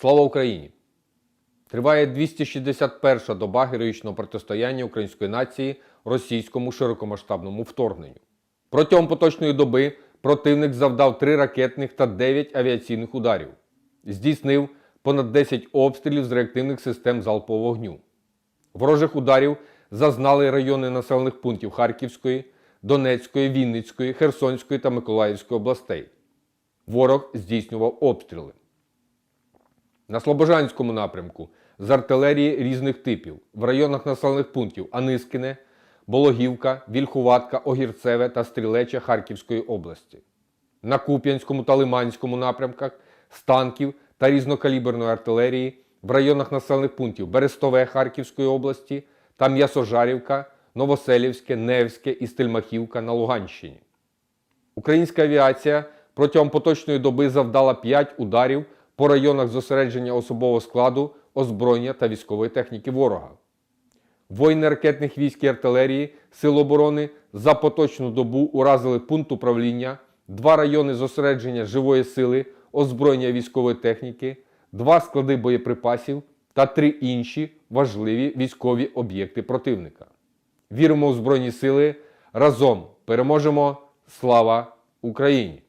Слава Україні! Триває 261-ша доба героїчного протистояння української нації російському широкомасштабному вторгненню. Протягом поточної доби противник завдав 3 ракетних та 9 авіаційних ударів, здійснив понад 10 обстрілів з реактивних систем залпового вогню. Ворожих ударів зазнали райони населених пунктів Харківської, Донецької, Вінницької, Херсонської та Миколаївської областей. Ворог здійснював обстріли. На Слобожанському напрямку з артилерії різних типів в районах населених пунктів Анискине, Бологівка, Вільхуватка, Огірцеве та Стрілеча Харківської області. На Куп'янському та Лиманському напрямках з танків та різнокаліберної артилерії в районах населених пунктів Берестове Харківської області та М'ясожарівка, Новоселівське, Невське і Стельмахівка на Луганщині. Українська авіація протягом поточної доби завдала 5 ударів по районах зосередження особового складу, озброєння та військової техніки ворога. Воїни ракетних військ і артилерії Сил оборони за поточну добу уразили пункт управління, два райони зосередження живої сили, озброєння військової техніки, два склади боєприпасів та три інші важливі військові об'єкти противника. Віримо у Збройні Сили. Разом переможемо! Слава Україні!